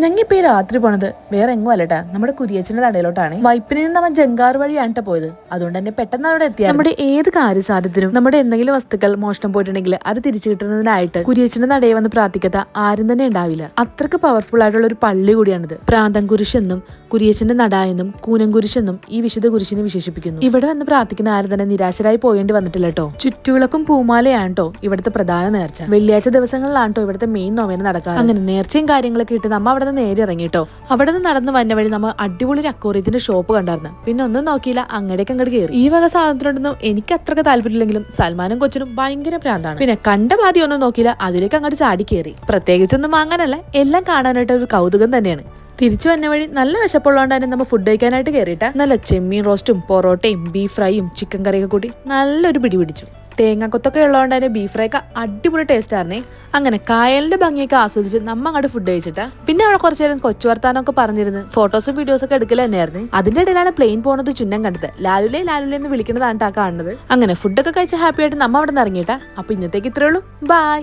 ഞങ്ങിപ്പോ ഈ രാത്രി പോണത് വേറെ എങ്ങും അല്ലട്ടാ. നമ്മുടെ കുരിയച്ചന്റെ തടയിലോട്ടാണ് വൈപ്പിനിൽ നിന്ന് അവൻ ജങ്കാർ വഴിയാണ് പോയത്. അതുകൊണ്ട് തന്നെ പെട്ടെന്ന് അവിടെ എത്തിയ നമ്മുടെ ഏത് കാര്യസാധ്യത്തിനും നമ്മുടെ എന്തെങ്കിലും വസ്തുക്കൾ മോഷണം പോയിട്ടുണ്ടെങ്കിൽ അത് തിരിച്ചു കിട്ടുന്നതിനായിട്ട് കുരിയച്ചന്റെ നടയെ വന്ന് പ്രാർത്ഥിക്കാത്ത ആരും തന്നെ ഉണ്ടാവില്ല. അത്രയ്ക്ക് പവർഫുൾ ആയിട്ടുള്ള ഒരു പള്ളി കൂടിയാണിത്. പ്രാന്തം കുരിശെന്നും കുരിയച്ചന്റെ നട എന്നും കൂനം കുരിശെന്നും ഈ വിശുദ്ധ കുരിശിനെ വിശേഷിപ്പിക്കുന്നു. ഇവിടെ വന്ന് പ്രാർത്ഥിക്കുന്ന ആരും തന്നെ നിരാശരായി പോകേണ്ടി വന്നിട്ടില്ല കേട്ടോ ചുറ്റുവിളക്കും പൂമാലയാണ് കേട്ടോ ഇവിടുത്തെ പ്രധാന നേർച്ച. വെള്ളിയാഴ്ച ദിവസങ്ങളിലാണ് കേട്ടോ ഇവിടുത്തെ മെയിൻ നോവേന നടക്കാറ്. അങ്ങനെ നേർച്ചയും കാര്യങ്ങളൊക്കെ ഇട്ട് നമ്മ അവിടെ നിന്ന് നേരെ ഇറങ്ങിട്ടോ അവിടെ നിന്ന് നടന്ന് വന്ന വഴി നമ്മൾ അടിപൊളി ഒരു അക്കോറിയത്തിന്റെ ഷോപ്പ് കണ്ടായിരുന്നു. പിന്നെ ഒന്നും നോക്കിയില്ല അങ്ങടേക്ക് അങ്ങോട്ട് കയറി ഈ വക സാധനത്തിനോടൊന്നും എനിക്ക് അത്രയ്ക്ക് താല്പര്യമില്ലെങ്കിലും സൽമാനും കൊച്ചിനും ഭയങ്കര പ്രാന്താണ്. പിന്നെ കണ്ട പാതി ഒന്നും നോക്കിയില്ല അതിലേക്ക് അങ്ങോട്ട് ചാടി കയറി പ്രത്യേകിച്ചൊന്നും വാങ്ങാനല്ല എല്ലാം കാണാനായിട്ട് ഒരു കൗതുകം തന്നെയാണ്. തിരിച്ചു വന്ന വഴി നല്ല വിശപ്പുള്ളതുകൊണ്ട് തന്നെ നമ്മൾ ഫുഡ് കഴിക്കാനായിട്ട് കയറിയിട്ട് നല്ല ചെമ്മീൻ റോസ്റ്റും പൊറോട്ടയും ബീഫ് ഫ്രൈയും ചിക്കൻ കറിയൊക്കെ കൂട്ടി നല്ലൊരു പിടി പിടിച്ചു. തേങ്ങാക്കൊത്തൊക്കെ ഉള്ളതുകൊണ്ട് തന്നെ ബീഫ് ഒക്കെ അടിപൊളി ടേസ്റ്റ് ആയിരുന്നേ. അങ്ങനെ കായലിന്റെ ഭംഗിയൊക്കെ ആസ്വദിച്ച് നമ്മ അങ്ങോട്ട് ഫുഡ് കഴിച്ചിട്ട്. പിന്നെ അവിടെ കുറച്ചു നേരം കൊച്ചു വർത്താനൊക്കെ പറഞ്ഞിരുന്ന്. ഫോട്ടോസും വീഡിയോസ് ഒക്കെ എടുക്കൽ തന്നെയായിരുന്നു. അതിന്റെ ഇടയിലാണ് പ്ലെയിൻ പോകുന്നത് ചുന്നം കണ്ടത്. ലാലുലേ ലാലുലേ എന്ന് വിളിക്കുന്നതാണ് കാണുന്നത്. അങ്ങനെ ഫുഡൊക്കെ കഴിച്ച് ഹാപ്പി ആയിട്ട് നമ്മ അവിടെ നിന്ന് ഇറങ്ങിയിട്ടാ. അപ്പൊ ഇന്നത്തേക്ക് ഇത്രേ ഉള്ളൂ. ബൈ